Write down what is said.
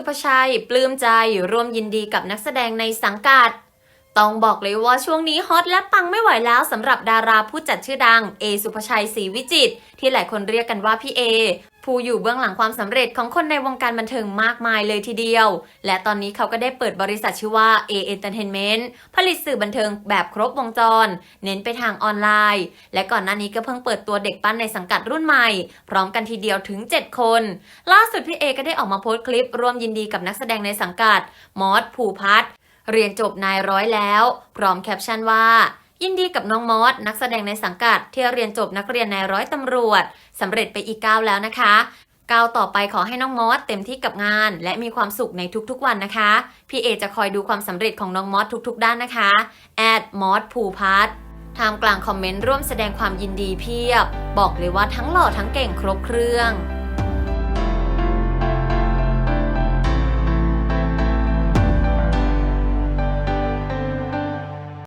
สุภชัย ปลื้มใจร่วมยินดีกับนักแสดงในสังกัด ต้องบอกเลยว่าช่วงนี้ฮอตและปังไม่ไหวแล้วสำหรับดาราผู้จัดชื่อดังเอสุภชัยศรีวิจิตรที่หลายคนเรียกกันว่าพี่เอ ผู้อยู่เบื้องหลังความสำเร็จของคนในวงการบันเทิงมากมายเลยทีเดียว และตอนนี้เขาก็ได้เปิดบริษัทชื่อว่า A Entertainment ผลิตสื่อบันเทิงแบบครบวงจร เน้นไปทางออนไลน์ และก่อนหน้านี้ก็เพิ่งเปิดตัวเด็กปั้นในสังกัดรุ่นใหม่ พร้อมกันทีเดียวถึง 7 คน ล่าสุดพี่เอก็ได้ออกมาโพสต์คลิปร่วมยินดีกับนักแสดงในสังกัดมอสภูพัฒน์เรียนจบนายร้อยแล้ว พร้อมแคปชั่นว่า ยินดีกับน้องมอสนักแสดงในสังกัด ที่เรียนจบนักเรียนนายร้อยตำรวจสำเร็จไปอีกก้าวแล้วนะคะก้าวต่อไปขอให้น้องมอสเต็มที่กับงาน และมีความสุขในทุกๆวันนะคะ พี่เอจะคอยดูความสำเร็จของน้องมอสทุกๆ ด้านนะคะแอดมอสภูพัฒน์ท่ามกลางคอมเมนต์ร่วมแสดงความยินดีเพียบ บอกเลยว่าทั้งหล่อทั้งเก่งครบเครื่อง